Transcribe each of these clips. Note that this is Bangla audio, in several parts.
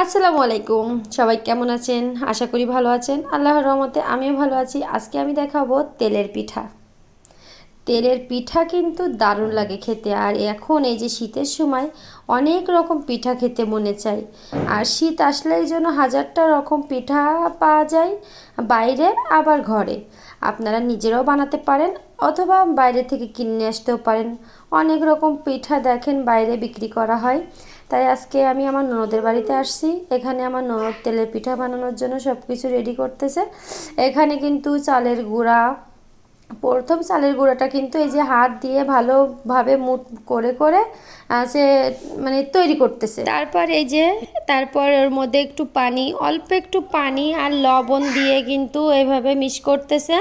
আসসালামু আলাইকুম। সবাই কেমন আছেন? আশা করি ভালো আছেন। আল্লাহর রহমতে আমিও ভালো আছি। আজকে আমি দেখাবো তেলের পিঠা। তেলের পিঠা কিন্তু দারুণ লাগে খেতে। আর এখন এই যে শীতের সময় অনেক রকম পিঠা খেতে মনে চায়। আর শীত আসলেই জন্য হাজারটা রকম পিঠা পাওয়া যায় বাইরে, আবার ঘরে। আপনারা নিজেরাও বানাতে পারেন অথবা বাইরে থেকে কিনে আসতেও পারেন। অনেক রকম পিঠা দেখেন বাইরে বিক্রি করা হয়। তাই আজকে আমি আমার ননদের বাড়িতে আসছি। এখানে আমার ননদ তেলের পিঠা বানানোর জন্য সব কিছু রেডি করতেছে। এখানে কিন্তু চালের গুঁড়া, প্রথম চালের গুঁড়াটা কিন্তু এই যে হাত দিয়ে ভালোভাবে মুট করে করে সে মানে তৈরি করতেছে। তারপর এই যে, তারপর ওর মধ্যে একটু পানি, অল্প একটু পানি আর লবণ দিয়ে কিন্তু এভাবে মিক্স করতেছে।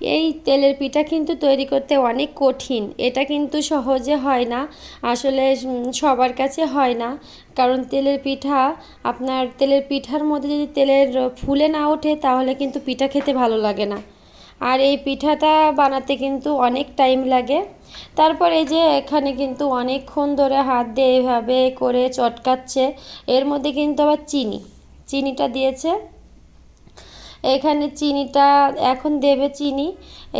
এই তেলের পিঠা কিন্তু তৈরি করতে অনেক কঠিন। এটা কিন্তু সহজে হয় না। আসলে সবার কাছে হয় না। কারণ তেলের পিঠা, আপনার তেলের পিঠার মধ্যে যদি তেলের ফুলে না ওঠে, তাহলে কিন্তু পিঠা খেতে ভালো লাগে না। আর এই পিঠাটা বানাতে কিন্তু অনেক টাইম লাগে। তারপর এই যে এখানে কিন্তু অনেকক্ষণ ধরে হাত দিয়ে এইভাবে করে চটকাচ্ছে। এর মধ্যে কিন্তু আবার চিনি। চিনিটা দিয়েছে। এখানে চিনিটা এখন দেবে চিনি।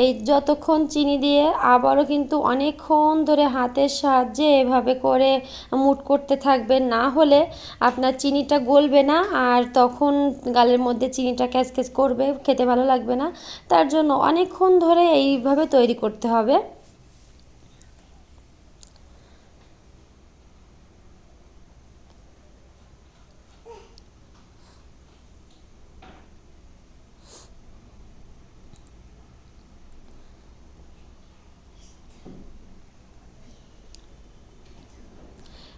এই যতক্ষণ চিনি দিয়ে আবারও কিন্তু অনেকক্ষণ ধরে হাতের সাহায্যে এভাবে করে মুট করতে থাকবে না হলে আপনার চিনিটা গলবে না আর তখন গালের মধ্যে চিনিটা ক্যাচ ক্যাচ করবে, খেতে ভালো লাগবে না। তার জন্য অনেকক্ষণ ধরে এইভাবে তৈরি করতে হবে।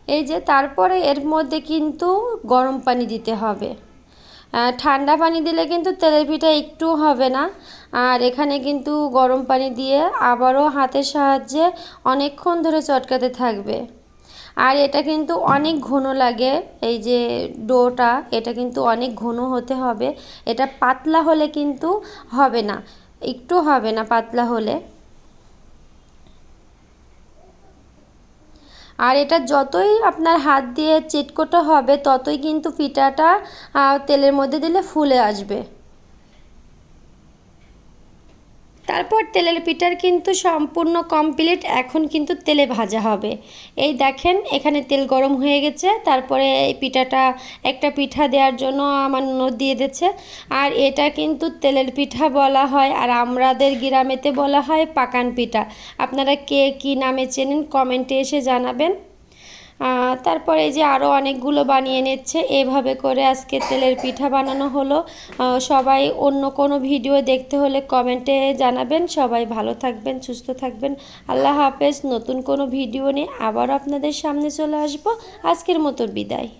এই যে তারপরে এর মধ্যে কিন্তু গরম পানি দিতে হবে। ঠান্ডা পানি দিলে কিন্তু তেলের পিঠা একটু হবে না। আর এখানে কিন্তু গরম পানি দিয়ে আবারও হাতের সাহায্যে অনেকক্ষণ ধরে চটকাতে থাকবে। আর এটা কিন্তু অনেক ঘন লাগে, এই যে ডোটা, এটা কিন্তু অনেক ঘন হতে হবে। এটা পাতলা হলে কিন্তু হবে না, একটু হবে না পাতলা হলে। আর এটা যতই আপনার হাত দিয়ে চিটকোটো হবে, ততই কিন্তু পিঠাটা তেলের মধ্যে দিলে ফুলে আসবে। তারপর তেলের পিঠার কিন্তু সম্পূর্ণ কমপ্লিট এখন কিন্তু তেলে ভাজা হবে। এই দেখেন, এখানে তেল গরম হয়ে গেছে, তারপরে এই পিঠাটা একটা পিঠা দেওয়ার জন্য আমার ননদ দিয়ে দিচ্ছে আর এটা কিন্তু তেলের পিঠা বলা হয়, আর আমাদের গ্রামেতে বলা হয় পাকান পিঠা। আপনারা কে কী নামে চেনেন, কমেন্টে এসে জানাবেন। তারপরে এই যে আরও অনেকগুলো বানিয়ে নিচ্ছে, এভাবে করে আজকে তেলের পিঠা বানানো হলো। সবাই অন্য কোনো ভিডিও দেখতে হলে কমেন্টে জানাবেন। সবাই ভালো থাকবেন, সুস্থ থাকবেন। আল্লাহ হাফেজ। নতুন কোনো ভিডিও নিয়ে আবার আপনাদের সামনে চলে আসব। আজকের মতো বিদায়।